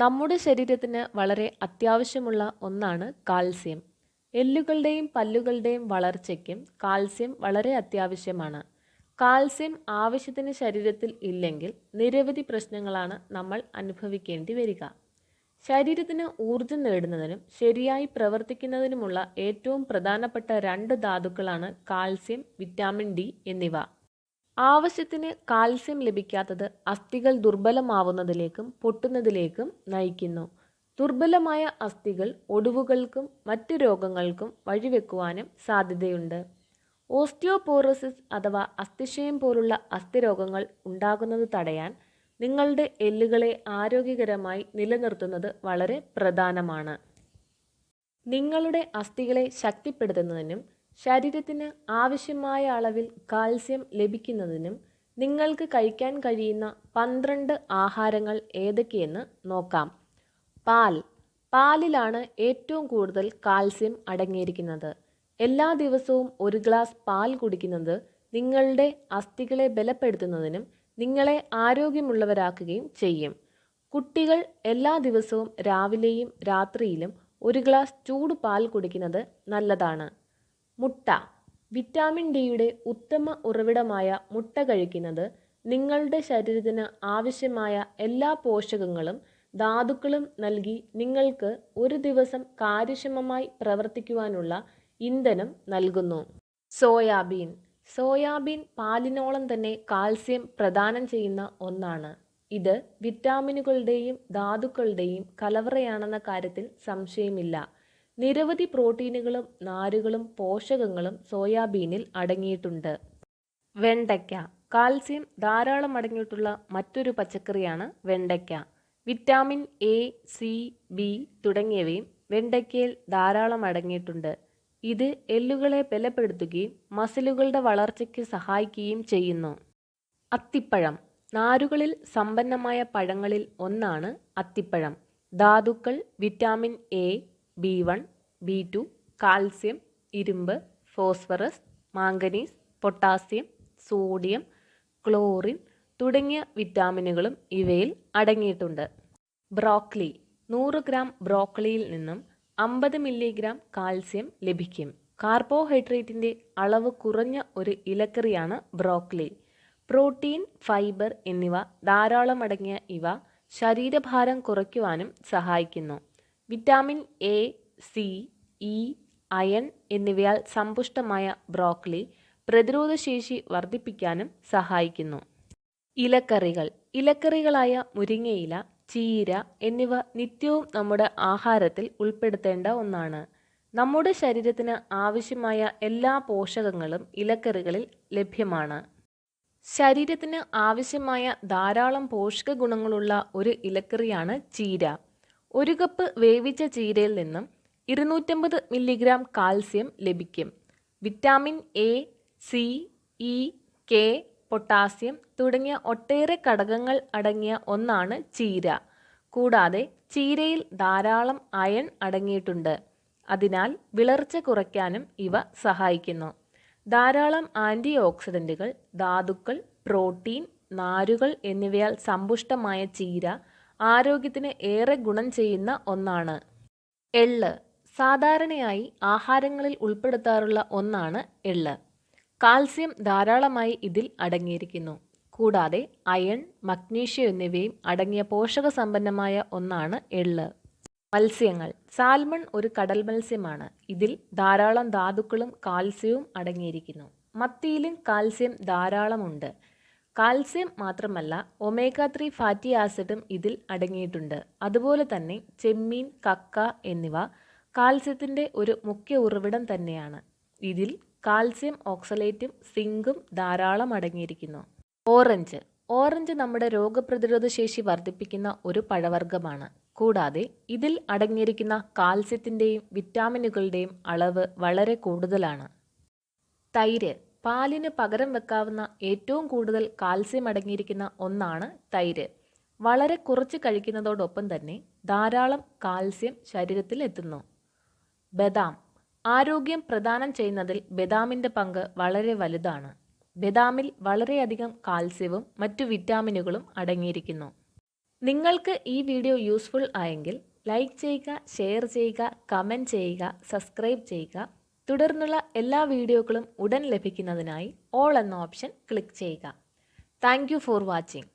നമ്മുടെ ശരീരത്തിന് വളരെ അത്യാവശ്യമുള്ള ഒന്നാണ് കാൽസ്യം. എല്ലുകളുടെയും പല്ലുകളുടെയും വളർച്ചയ്ക്കും കാൽസ്യം വളരെ അത്യാവശ്യമാണ്. കാൽസ്യം ആവശ്യത്തിന് ശരീരത്തിൽ ഇല്ലെങ്കിൽ നിരവധി പ്രശ്നങ്ങളാണ് നമ്മൾ അനുഭവിക്കേണ്ടി വരിക. ശരീരത്തിന് ഊർജം നേടുന്നതിനും ശരിയായി പ്രവർത്തിക്കുന്നതിനുമുള്ള ഏറ്റവും പ്രധാനപ്പെട്ട രണ്ട് ധാതുക്കളാണ് കാൽസ്യം വിറ്റാമിൻ ഡി എന്നിവ. ആവശ്യത്തിന് കാൽസ്യം ലഭിക്കാത്തത് അസ്ഥികൾ ദുർബലമാവുന്നതിലേക്കും പൊട്ടുന്നതിലേക്കും നയിക്കുന്നു. ദുർബലമായ അസ്ഥികൾ ഒടിവുകൾക്കും മറ്റ് രോഗങ്ങൾക്കും വഴിവെക്കുവാനും സാധ്യതയുണ്ട്. ഓസ്റ്റിയോപോറോസിസ് അഥവാ അസ്ഥിശയം പോലുള്ള അസ്ഥിരോഗങ്ങൾ ഉണ്ടാകുന്നത് തടയാൻ നിങ്ങളുടെ എല്ലുകളെ ആരോഗ്യകരമായി നിലനിർത്തുന്നത് വളരെ പ്രധാനമാണ്. നിങ്ങളുടെ അസ്ഥികളെ ശക്തിപ്പെടുത്തുന്നതിനും ശരീരത്തിന് ആവശ്യമായ അളവിൽ കാൽസ്യം ലഭിക്കുന്നതിനും നിങ്ങൾക്ക് കഴിക്കാൻ കഴിയുന്ന പന്ത്രണ്ട് ആഹാരങ്ങൾ ഏതൊക്കെയെന്ന് നോക്കാം. പാൽ. പാലിലാണ് ഏറ്റവും കൂടുതൽ കാൽസ്യം അടങ്ങിയിരിക്കുന്നത്. എല്ലാ ദിവസവും ഒരു ഗ്ലാസ് പാൽ കുടിക്കുന്നത് നിങ്ങളുടെ അസ്ഥികളെ ബലപ്പെടുത്തുന്നതിനും നിങ്ങളെ ആരോഗ്യമുള്ളവരാക്കുകയും ചെയ്യും. കുട്ടികൾ എല്ലാ ദിവസവും രാവിലെയും രാത്രിയിലും ഒരു ഗ്ലാസ് ചൂട് പാൽ കുടിക്കുന്നത് നല്ലതാണ്. മുട്ട. വിറ്റാമിൻ ഡിയുടെ ഉത്തമ ഉറവിടമായ മുട്ട കഴിക്കുന്നത് നിങ്ങളുടെ ശരീരത്തിന് ആവശ്യമായ എല്ലാ പോഷകങ്ങളും ധാതുക്കളും നൽകി നിങ്ങൾക്ക് ഒരു ദിവസം കാര്യക്ഷമമായി പ്രവർത്തിക്കുവാനുള്ള ഇന്ധനം നൽകുന്നു. സോയാബീൻ. സോയാബീൻ പാലിനോളം തന്നെ കാൽസ്യം പ്രദാനം ചെയ്യുന്ന ഒന്നാണ്. ഇത് വിറ്റാമിനുകളുടെയും ധാതുക്കളുടെയും കലവറയാണെന്ന കാര്യത്തിൽ സംശയമില്ല. നിരവധി പ്രോട്ടീനുകളും നാരുകളും പോഷകങ്ങളും സോയാബീനിൽ അടങ്ങിയിട്ടുണ്ട്. വെണ്ടയ്ക്ക. കാൽസ്യം ധാരാളം അടങ്ങിയിട്ടുള്ള മറ്റൊരു പച്ചക്കറിയാണ് വെണ്ടയ്ക്ക. വിറ്റാമിൻ എ സി ബി തുടങ്ങിയവയും വെണ്ടയ്ക്കയിൽ ധാരാളം അടങ്ങിയിട്ടുണ്ട്. ഇത് എല്ലുകളെ ബലപ്പെടുത്തുകയും മസിലുകളുടെ വളർച്ചയ്ക്ക് സഹായിക്കുകയും ചെയ്യുന്നു. അത്തിപ്പഴം. നാരുകളിൽ സമ്പന്നമായ പഴങ്ങളിൽ ഒന്നാണ് അത്തിപ്പഴം. ധാതുക്കൾ vitamin A B one B two calcium ഇരുമ്പ് phosphorus manganese potassium sodium chlorine തുടങ്ങിയ വിറ്റാമിനുകളും ഇവയിൽ അടങ്ങിയിട്ടുണ്ട്. ബ്രോക്കലി നൂറ് ഗ്രാം ബ്രോക്കലിയിൽ നിന്നും അമ്പത് മില്ലിഗ്രാം കാൽസ്യം ലഭിക്കും. കാർബോഹൈഡ്രേറ്റിന്റെ അളവ് കുറഞ്ഞ ഒരു ഇലക്കറിയാണ് ബ്രോക്കലി. പ്രോട്ടീൻ ഫൈബർ എന്നിവ ധാരാളം അടങ്ങിയ ഇവ ശരീരഭാരം കുറയ്ക്കുവാനും സഹായിക്കുന്നു. Vitamin A C E iron എന്നിവയാൽ സമ്പുഷ്ടമായ ബ്രോക്കളി പ്രതിരോധശേഷി വർദ്ധിപ്പിക്കാനും സഹായിക്കുന്നു. ഇലക്കറികൾ. ഇലക്കറികളായ മുരിങ്ങയില ചീര എന്നിവ നിത്യവും നമ്മുടെ ആഹാരത്തിൽ ഉൾപ്പെടുത്തേണ്ട ഒന്നാണ്. നമ്മുടെ ശരീരത്തിന് ആവശ്യമായ എല്ലാ പോഷകങ്ങളും ഇലക്കറികളിൽ ലഭ്യമാണ്. ശരീരത്തിന് ആവശ്യമായ ധാരാളം പോഷക ഗുണങ്ങളുള്ള ഒരു ഇലക്കറിയാണ് ചീര. ഒരു കപ്പ് വേവിച്ച ചീരയിൽ നിന്നും ഇരുന്നൂറ്റമ്പത് മില്ലിഗ്രാം കാൽസ്യം ലഭിക്കും. Vitamin A C E K potassium തുടങ്ങിയ ഒട്ടേറെ ഘടകങ്ങൾ അടങ്ങിയ ഒന്നാണ് ചീര. കൂടാതെ ചീരയിൽ ധാരാളം അയൺ അടങ്ങിയിട്ടുണ്ട്. അതിനാൽ വിളർച്ച കുറയ്ക്കാനും ഇവ സഹായിക്കുന്നു. ധാരാളം ആന്റി ഓക്സിഡന്റുകൾ ധാതുക്കൾ പ്രോട്ടീൻ നാരുകൾ എന്നിവയാൽ സമ്പുഷ്ടമായ ചീര ആരോഗ്യത്തിന് ഏറെ ഗുണം ചെയ്യുന്ന ഒന്നാണ്. എള്ള് സാധാരണയായി ആഹാരങ്ങളിൽ ഉൾപ്പെടുത്താറുള്ള ഒന്നാണ് എള്ള്. കാൽസ്യം ധാരാളമായി ഇതിൽ അടങ്ങിയിരിക്കുന്നു. കൂടാതെ അയൺ മഗ്നീഷ്യം എന്നിവയും അടങ്ങിയ പോഷക സമ്പന്നമായ ഒന്നാണ് എള്ള്. മത്സ്യങ്ങൾ. സാൽമൺ ഒരു കടൽ മത്സ്യമാണ്. ഇതിൽ ധാരാളം ധാതുക്കളും കാൽസ്യവും അടങ്ങിയിരിക്കുന്നു. മത്തിയിലും കാൽസ്യം ധാരാളമുണ്ട്. കാൽസ്യം മാത്രമല്ല ഒമേഗ ത്രീ ഫാറ്റി ആസിഡും ഇതിൽ അടങ്ങിയിട്ടുണ്ട്. അതുപോലെ തന്നെ ചെമ്മീൻ കക്ക എന്നിവ കാൽസ്യത്തിന്റെ ഒരു മുഖ്യ ഉറവിടം തന്നെയാണ്. ഇതിൽ കാൽസ്യം ഓക്സലേറ്റും സിങ്കും ധാരാളം അടങ്ങിയിരിക്കുന്നു. ഓറഞ്ച്. ഓറഞ്ച് നമ്മുടെ രോഗപ്രതിരോധ ശേഷി വർദ്ധിപ്പിക്കുന്ന ഒരു പഴവർഗമാണ്. കൂടാതെ ഇതിൽ അടങ്ങിയിരിക്കുന്ന കാൽസ്യത്തിന്റെയും വിറ്റാമിനുകളുടെയും അളവ് വളരെ കൂടുതലാണ്. തൈര്. പാലിന് പകരം വെക്കാവുന്ന ഏറ്റവും കൂടുതൽ കാൽസ്യം അടങ്ങിയിരിക്കുന്ന ഒന്നാണ് തൈര്. വളരെ കുറച്ച് കഴിക്കുന്നതോടൊപ്പം തന്നെ ധാരാളം കാൽസ്യം ശരീരത്തിൽ എത്തുന്നു. ബദാം. ആരോഗ്യം പ്രദാനം ചെയ്യുന്നതിൽ ബദാമിന്റെ പങ്ക് വളരെ വലുതാണ്. ബദാമിൽ വളരെയധികം കാൽസ്യവും മറ്റു വിറ്റാമിനുകളും അടങ്ങിയിരിക്കുന്നു. നിങ്ങൾക്ക് ഈ വീഡിയോ യൂസ്ഫുൾ ആയെങ്കിൽ ലൈക്ക് ചെയ്യുക ഷെയർ ചെയ്യുക കമന്റ് ചെയ്യുക സബ്സ്ക്രൈബ് ചെയ്യുക. തുടർന്നുള്ള എല്ലാ വീഡിയോകളും ഉടൻ ലഭിക്കുന്നതിനായി ഓൾ എന്ന ഓപ്ഷൻ ക്ലിക്ക് ചെയ്യുക. Thank for watching.